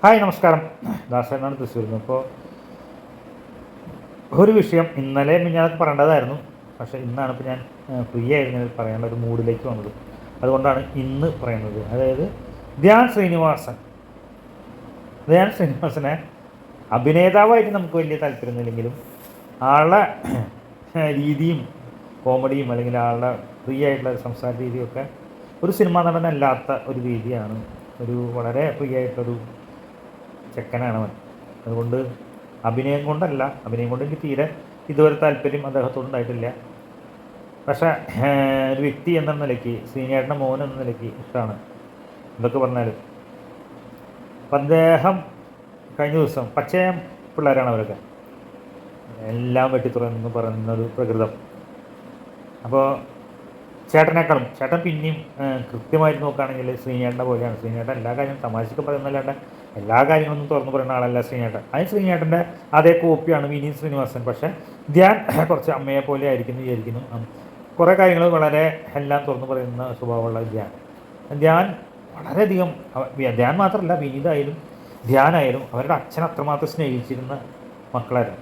Hi നമസ്കാരം. ദാസനാണ് തൃശ്ശൂരിൽ നിന്ന്. ഇപ്പോൾ ഒരു വിഷയം ഇന്നലെ ഞാനത് പറയേണ്ടതായിരുന്നു. പക്ഷേ ഇന്നാണ് ഇപ്പോൾ ഞാൻ ഫ്രീ ആയിരുന്നു പറയേണ്ട ഒരു മൂഡിലേക്ക് വന്നത്. അതുകൊണ്ടാണ് ഇന്ന് പറയുന്നത്. അതായത് ധ്യാൻ ശ്രീനിവാസൻ. ധ്യാൻ ശ്രീനിവാസനെ അഭിനേതാവായിട്ട് നമുക്ക് വലിയ താല്പര്യമൊന്നുമില്ലെങ്കിലും ആളുടെ രീതിയും കോമഡിയും അല്ലെങ്കിൽ ആളുടെ ഫ്രീ ആയിട്ടുള്ള സംസാര രീതിയൊക്കെ ഒരു സിനിമാ നടനല്ലാത്ത ഒരു രീതിയാണ്. ഒരു വളരെ ഫ്രീ ആയിട്ടൊരു ചെക്കനാണ് അവൻ. അതുകൊണ്ട് അഭിനയം കൊണ്ടല്ല അഭിനയം കൊണ്ട് എനിക്ക് തീരെ ഇതുവരെ താല്പര്യം അദ്ദേഹത്തോട് ഉണ്ടായിട്ടില്ല. പക്ഷേ ഒരു വ്യക്തി എന്ന നിലയ്ക്ക് ശ്രീനേട്ടന്റെ മോൻ എന്ന നിലയ്ക്ക് ഇഷ്ടമാണ്. എന്തൊക്കെ പറഞ്ഞാലും. അപ്പം അദ്ദേഹം കഴിഞ്ഞ ദിവസം പച്ചയം പിള്ളേരാണ് അവരൊക്കെ. എല്ലാം വെട്ടിത്തുറന്ന് പറയുന്നൊരു പ്രകൃതം. അപ്പോൾ ചേട്ടനേക്കാളും ചേട്ടൻ പിന്നെയും കൃത്യമായിട്ട് നോക്കുകയാണെങ്കിൽ ശ്രീനേട്ടന്റെ പോലെയാണ്. ശ്രീനേട്ടൻ എല്ലാ കാര്യവും തമാശക്ക് പറയുന്നല്ലാണ്ട് എല്ലാ കാര്യങ്ങളൊന്നും തുറന്നു പറയുന്ന ആളല്ല ശ്രീനേട്ടൻ. അതിന് ശ്രീനേട്ടന്റെ അതേ കോപ്പിയാണ് വിനീത് ശ്രീനിവാസൻ. പക്ഷേ ധ്യാൻ കുറച്ച് അമ്മയെ പോലെ ആയിരിക്കുന്നു വിചാരിക്കുന്നു കുറേ കാര്യങ്ങൾ വളരെ എല്ലാം തുറന്നു പറയുന്ന സ്വഭാവമുള്ള ധ്യാൻ. ധ്യാൻ വളരെയധികം ധ്യാൻ മാത്രമല്ല വിനീതായാലും ധ്യാനായാലും അവരുടെ അച്ഛൻ അത്രമാത്രം സ്നേഹിച്ചിരുന്ന മക്കളായിരുന്നു.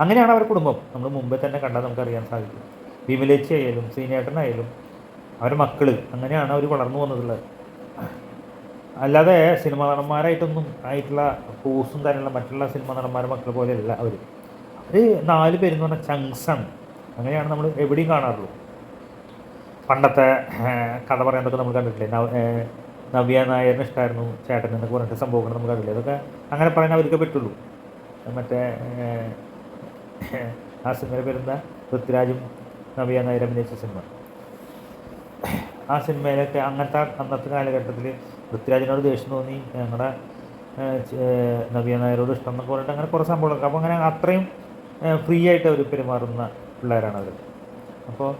അങ്ങനെയാണ് അവരുടെ കുടുംബം. നമ്മൾ മുമ്പേ തന്നെ കണ്ടാൽ നമുക്കറിയാൻ സാധിക്കും. വിമലേച്ചി ആയാലും ശ്രീനേട്ടനായാലും അവരുടെ മക്കൾ അങ്ങനെയാണ് അവർ വളർന്നു വന്നിട്ടുള്ളത്. അല്ലാതെ സിനിമാ നടന്മാരായിട്ടൊന്നും ആയിട്ടുള്ള പോസും തന്നെയുള്ള മറ്റുള്ള സിനിമാ നടന്മാരുടെ മക്കൾ പോലെയല്ല അവർ അവർ നാല് പേരെന്ന് പറഞ്ഞാൽ ചങ്സാണ് അങ്ങനെയാണ് നമ്മൾ എവിടെയും കാണാറുള്ളൂ പണ്ടത്തെ കഥ പറയാനൊക്കെ നമ്മൾ കണ്ടിട്ടില്ലേ? നവ്യ നായരിന് ഇഷ്ടമായിരുന്നു ചേട്ടൻ എന്നൊക്കെ പറഞ്ഞിട്ട് സംഭവങ്ങൾ നമ്മൾ കണ്ടില്ലേ അതൊക്കെ അങ്ങനെ പറയാൻ അവർക്ക് പറ്റുള്ളൂ. മറ്റേ ആ സിനിമയുടെ പേരെന്താ? പൃഥ്വിരാജും നവ്യ നായർ അഭിനയിച്ച സിനിമ. ആ സിനിമയിലൊക്കെ അങ്ങനത്തെ അന്നത്തെ കാലഘട്ടത്തിൽ പൃഥ്വിരാജിനോട് ദേഷ്യം തോന്നി ഞങ്ങളുടെ നവ്യ നായരോട് ഇഷ്ടം എന്നൊക്കെ പറഞ്ഞിട്ട് അങ്ങനെ കുറേ സംഭവങ്ങളൊക്കെ. അപ്പോൾ അങ്ങനെ അത്രയും ഫ്രീ ആയിട്ട് അവർ പെരുമാറുന്ന പിള്ളേരാണ് അവർ അപ്പോൾ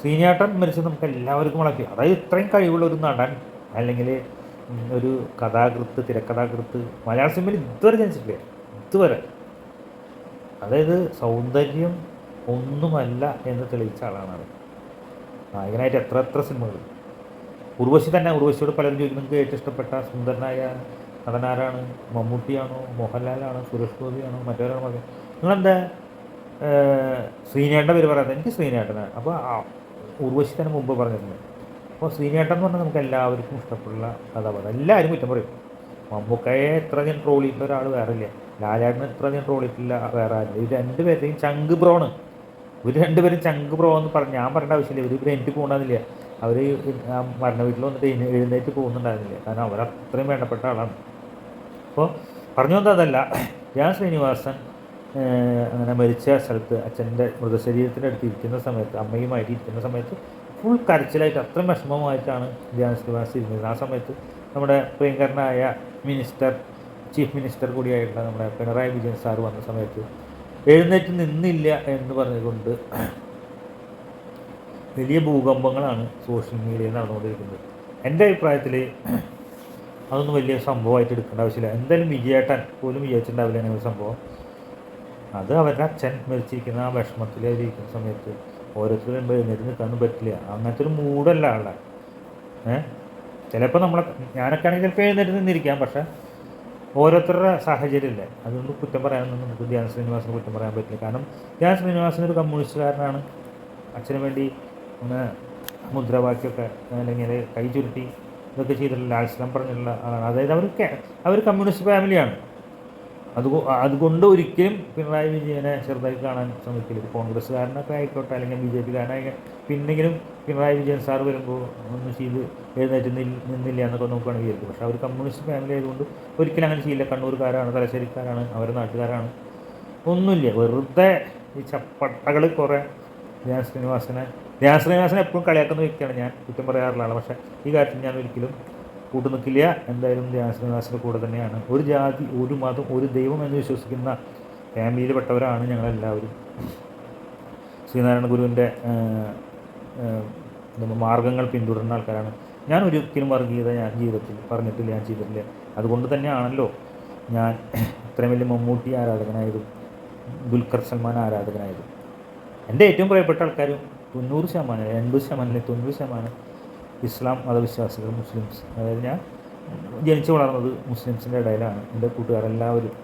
ശ്രീനേട്ടൻ മരിച്ചത് നമുക്ക് എല്ലാവർക്കും വളർത്തി. അതായത് ഇത്രയും കഴിവുള്ള ഒരു നടൻ അല്ലെങ്കിൽ ഒരു കഥാകൃത്ത് തിരക്കഥാകൃത്ത് മലയാള സിനിമയിൽ ഇതുവരെ ജനിച്ചിട്ടില്ല. ഇതുവരെ. അതായത് സൗന്ദര്യം ഒന്നുമല്ല എന്ന് തെളിയിച്ച ആളാണ് നായകനായിട്ട് എത്ര എത്ര സിനിമകൾ. ഉർവശി തന്നെ ഉർവശിയോട് പലരും ചോദിക്കും നിങ്ങൾക്ക് ഏറ്റവും ഇഷ്ടപ്പെട്ട സുന്ദരനായ നടനാരാണ്? മമ്മൂട്ടിയാണോ? മോഹൻലാലാണോ? സുരേഷ് ഗോപിയാണോ? മറ്റവരാണോ മതി. നിങ്ങളെന്താ ശ്രീനേട്ടന്റെ പേര് പറയാതെ? എനിക്ക് ശ്രീനേട്ടനാണ്. അപ്പോൾ ഉർവശി തന്നെ മുമ്പ് പറഞ്ഞിരുന്നു. അപ്പോൾ ശ്രീനേട്ടൻ എന്ന് പറഞ്ഞാൽ നമുക്ക് എല്ലാവർക്കും ഇഷ്ടപ്പെടുന്ന കഥാപാത്രം. എല്ലാവരും കുറ്റം പറയും. മമ്മൂക്കയെ എത്ര ഞാൻ ട്രോൾ ചെയ്തിട്ട് ഒരാൾ വേറെ ഇല്ല. ലാലേട്ടനെ എത്ര ഞാൻ ട്രോൾ ചെയ്തിട്ടില്ല വേറെ ആരില്ല ഇത് രണ്ടുപേരുടെയും ചങ്ക് ബ്രോണ് ഇവർ രണ്ടുപേരും ചങ്ക് ബ്രോ എന്ന് പറഞ്ഞ് ഞാൻ പറയേണ്ട ആവശ്യമില്ല. ഇവർ ഇവർ എനിക്ക് പോകണമെന്നില്ല അവർ ആ മരണ വീട്ടിൽ വന്നിട്ട് എഴുന്നേറ്റ് പോകുന്നുണ്ടായിരുന്നില്ല. കാരണം അവർ അത്രയും വേണ്ടപ്പെട്ട ആളാണ്. അപ്പോൾ പറഞ്ഞു വന്നത് അതല്ല. ഞാൻ ശ്രീനിവാസൻ അങ്ങനെ മരിച്ച സ്ഥലത്ത് അച്ഛന്റെ മൃതശരീരത്തിന്റെ അടുത്ത് ഇരിക്കുന്ന സമയത്ത് അമ്മയുമായിട്ട് ഇരിക്കുന്ന സമയത്ത് ഫുൾ കരച്ചിലായിട്ട് അത്രയും വിഷമമായിട്ടാണ് ധ്യാൻ ശ്രീനിവാസ് ഇരുന്നത്. ആ സമയത്ത് നമ്മുടെ പ്രിയങ്കരനായ മിനിസ്റ്റർ ചീഫ് മിനിസ്റ്റർ കൂടിയായിട്ടുള്ള നമ്മുടെ പിണറായി വിജയൻ സാർ വന്ന സമയത്ത് എഴുന്നേറ്റ് നിന്നില്ല എന്ന് പറഞ്ഞുകൊണ്ട് വലിയ ഭൂകമ്പങ്ങളാണ് സോഷ്യൽ മീഡിയയിൽ നടന്നുകൊണ്ടിരിക്കുന്നത്. എന്റെ അഭിപ്രായത്തിൽ അതൊന്നും വലിയ സംഭവമായിട്ട് എടുക്കേണ്ട ആവശ്യമില്ല. എന്തായാലും വിജയേട്ടൻ പോലും വിജയിച്ചിട്ടുണ്ടാവില്ല ഒരു സംഭവം. അത് അവരുടെ അച്ഛൻ മരിച്ചിരിക്കുന്ന ആ വിഷമത്തിൽ ഇരിക്കുന്ന സമയത്ത് ഓരോരുത്തരും എഴുന്നേറ്റ് നിൽക്കാനൊന്നും പറ്റില്ല. അങ്ങനത്തെ ഒരു മൂടല്ല ആളുടെ. ഏഹ് ചിലപ്പോൾ നമ്മളെ ഞാനൊക്കെ ആണെങ്കിൽ ചിലപ്പോൾ എഴുന്നേറ്റ് നിന്നിരിക്കാം പക്ഷേ ഓരോരുത്തരുടെ സാഹചര്യമില്ലേ അതുകൊണ്ട് കുറ്റം പറയാനൊന്നും നമുക്ക് ധ്യാന ശ്രീനിവാസിനെ കുറ്റം പറയാൻ പറ്റില്ല. കാരണം ധ്യാന ശ്രീനിവാസൻ ഒരു കമ്മ്യൂണിസ്റ്റുകാരനാണ്. അച്ഛന് വേണ്ടി ഒന്ന് മുദ്രാവാക്യമൊക്കെ അല്ലെങ്കിൽ കൈ ചുരുട്ടി ഇതൊക്കെ ചെയ്തിട്ടുള്ള ലാൽസ്ലം പറഞ്ഞിട്ടുള്ള ആളാണ്. അതായത് അവർ അവർ കമ്മ്യൂണിസ്റ്റ് ഫാമിലിയാണ്. അത് അതുകൊണ്ട് ഒരിക്കലും പിണറായി വിജയനെ ചെറുതായി കാണാൻ ശ്രമിക്കില്ല. കോൺഗ്രസ്സുകാരനൊക്കെ ആയിക്കോട്ടെ അല്ലെങ്കിൽ ബി ജെ പിക്കാരനായി പിന്നെങ്കിലും പിണറായി വിജയൻ സാർ വരുമ്പോൾ ഒന്നും ചെയ്ത് എഴുന്നേറ്റ് നിന്നില്ല എന്നൊക്കെ നോക്കുകയാണ് വിചാരിക്കും പക്ഷേ അവർ കമ്മ്യൂണിസ്റ്റ് ഫാമിലി ആയതുകൊണ്ട് ഒരിക്കലും അങ്ങനെ ചെയ്യില്ല. കണ്ണൂർക്കാരാണ് തലശ്ശേരിക്കാരാണ് അവരുടെ നാട്ടുകാരാണ്. ഒന്നുമില്ല. വെറുതെ ഈ ചപ്പട്ടകൾ കുറേ ധ്യാൻ ശ്രീനിവാസനെ ധ്യാൻ ശ്രീനിവാസനെ എപ്പോഴും കളിയാക്കുന്ന വ്യക്തിയാണ് ഞാൻ കുറ്റം പറയാറുള്ള ആളാണ്. പക്ഷേ ഈ കാര്യത്തിൽ ഞാൻ ഒരിക്കലും കൂട്ടു നിൽക്കില്ല എന്തായാലും ധ്യാൻ ശ്രീനിവാസിന്റെ കൂടെ തന്നെയാണ്. ഒരു ജാതി ഒരു മതം ഒരു ദൈവം എന്ന് വിശ്വസിക്കുന്ന ഫാമിലിയിൽപ്പെട്ടവരാണ് ഞങ്ങളെല്ലാവരും. ശ്രീനാരായണ ഗുരുവിന്റെ മാർഗങ്ങൾ പിന്തുടരുന്ന ആൾക്കാരാണ്. ഞാൻ ഒരിക്കലും വർഗീയത ഞാൻ ജീവിതത്തിൽ പറഞ്ഞിട്ടില്ല ഞാൻ ചെയ്തിട്ടില്ല. അതുകൊണ്ട് തന്നെയാണല്ലോ ഞാൻ ഇത്രയും വലിയ മമ്മൂട്ടി ആരാധകനായതും ദുൽഖർ സൽമാൻ ആരാധകനായതും. എന്റെ ഏറ്റവും പ്രിയപ്പെട്ട ആൾക്കാരും തൊണ്ണൂറ് ശതമാനം എൺപത് ശതമാനം അല്ലെങ്കിൽ തൊണ്ണൂറ് ശതമാനം ഇസ്ലാം മതവിശ്വാസികൾ മുസ്ലിംസ്. അതായത് ഞാൻ ജനിച്ചു വളർന്നത് മുസ്ലിംസിന്റെ ഇടയിലാണ് എന്റെ കൂട്ടുകാരെല്ലാവരും.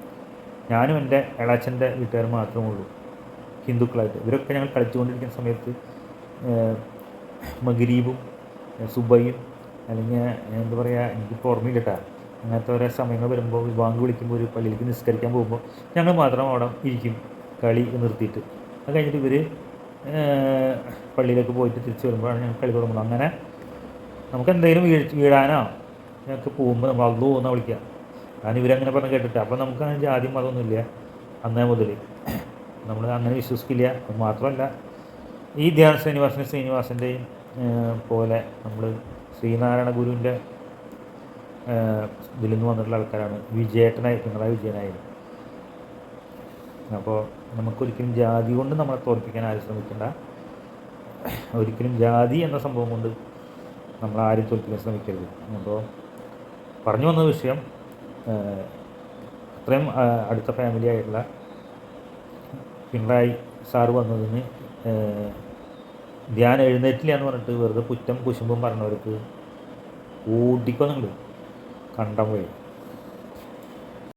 ഞാനും എന്റെ ഇളാച്ചന്റെ വീട്ടുകാർ മാത്രമേ ഉള്ളൂ ഹിന്ദുക്കളായിട്ട്. ഇവരൊക്കെ ഞങ്ങൾ കളിച്ചുകൊണ്ടിരിക്കുന്ന സമയത്ത് മഗരീബും സുബയും അല്ലെങ്കിൽ എന്താ പറയുക എനിക്കിപ്പോൾ ഓർമ്മയില്ല കേട്ടോ. അങ്ങനത്തെ ഓരോ സമയങ്ങൾ വരുമ്പോൾ ബാങ്ക് വിളിക്കുമ്പോൾ ഒരു പള്ളിയിലേക്ക് നിസ്കരിക്കാൻ പോകുമ്പോൾ ഞങ്ങൾ മാത്രം അവിടെ ഇരിക്കും കളി നിർത്തിയിട്ട്. അത് കഴിഞ്ഞിട്ട് ഇവർ പള്ളിയിലേക്ക് പോയിട്ട് തിരിച്ച് വരുമ്പോഴാണ് ഞങ്ങൾ കളി തുടങ്ങുന്നത്. അങ്ങനെ നമുക്ക് എന്തെങ്കിലും വീഴ് വീഴാനോ ഞങ്ങൾക്ക് പോകുമ്പോൾ നമ്മൾ അള്ളു പോകുന്ന വിളിക്കുക. കാരണം ഇവരങ്ങനെ പറഞ്ഞ് കേട്ടിട്ട്. അപ്പം നമുക്ക് അങ്ങനെ ജാതി മതമൊന്നുമില്ല അന്നേ മുതൽ. നമ്മൾ അങ്ങനെ വിശ്വസിക്കില്ല. അത് മാത്രമല്ല ഈ ധ്യാന ശ്രീനിവാസൻ ശ്രീനിവാസന്റെയും പോലെ നമ്മൾ ശ്രീനാരായണ ഗുരുവിന്റെ ഇതിൽ നിന്ന് വന്നിട്ടുള്ള ആൾക്കാരാണ്. വിജയേട്ടനായി പിണറായി വിജയനായിരുന്നു അപ്പോൾ നമുക്കൊരിക്കലും ജാതി കൊണ്ട് നമ്മളെ തോൽപ്പിക്കാൻ ആരും ശ്രമിക്കണ്ട. ഒരിക്കലും ജാതി എന്ന സംഭവം കൊണ്ട് നമ്മൾ തോൽപ്പിക്കാൻ ശ്രമിക്കരുത്. അപ്പോൾ പറഞ്ഞു വന്ന വിഷയം അത്രയും അടുത്ത ഫാമിലി ആയിട്ടുള്ള പിണറായി സാറ് വന്നതിന് ധ്യാനം എഴുന്നേറ്റില്ല എന്ന് പറഞ്ഞിട്ട് വെറുതെ കുറ്റം കുശുമ്പും പറഞ്ഞവർക്ക് ഓടിക്കൊന്നുണ്ട് കണ്ടം വഴി